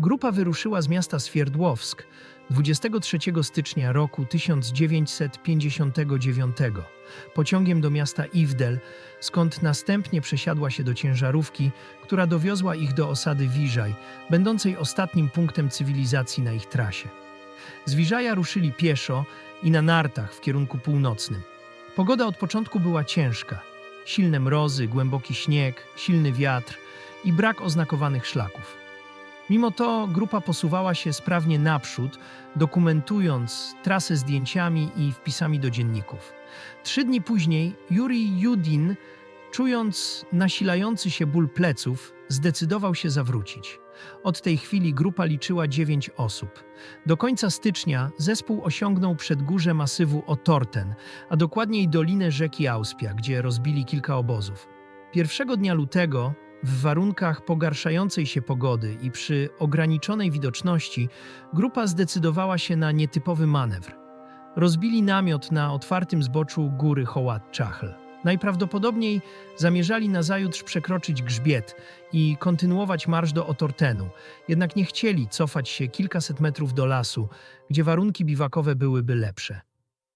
Grupa wyruszyła z miasta Swierdłowsk 23 stycznia roku 1959 pociągiem do miasta Iwdel, skąd następnie przesiadła się do ciężarówki, która dowiozła ich do osady Wiżaj, będącej ostatnim punktem cywilizacji na ich trasie. Z Wiżaja ruszyli pieszo i na nartach w kierunku północnym. Pogoda od początku była ciężka. Silne mrozy, głęboki śnieg, silny wiatr i brak oznakowanych szlaków. Mimo to grupa posuwała się sprawnie naprzód, dokumentując trasę zdjęciami i wpisami do dzienników. Trzy dni później Yuri Judin, czując nasilający się ból pleców, zdecydował się zawrócić. Od tej chwili grupa liczyła dziewięć osób. Do końca stycznia zespół osiągnął przedgórze masywu Otorten, a dokładniej dolinę rzeki Auspia, gdzie rozbili kilka obozów. Pierwszego dnia lutego, w warunkach pogarszającej się pogody i przy ograniczonej widoczności, grupa zdecydowała się na nietypowy manewr. Rozbili namiot na otwartym zboczu góry Hołat Czachl. Najprawdopodobniej zamierzali nazajutrz przekroczyć grzbiet i kontynuować marsz do Otortenu, jednak nie chcieli cofać się kilkaset metrów do lasu, gdzie warunki biwakowe byłyby lepsze.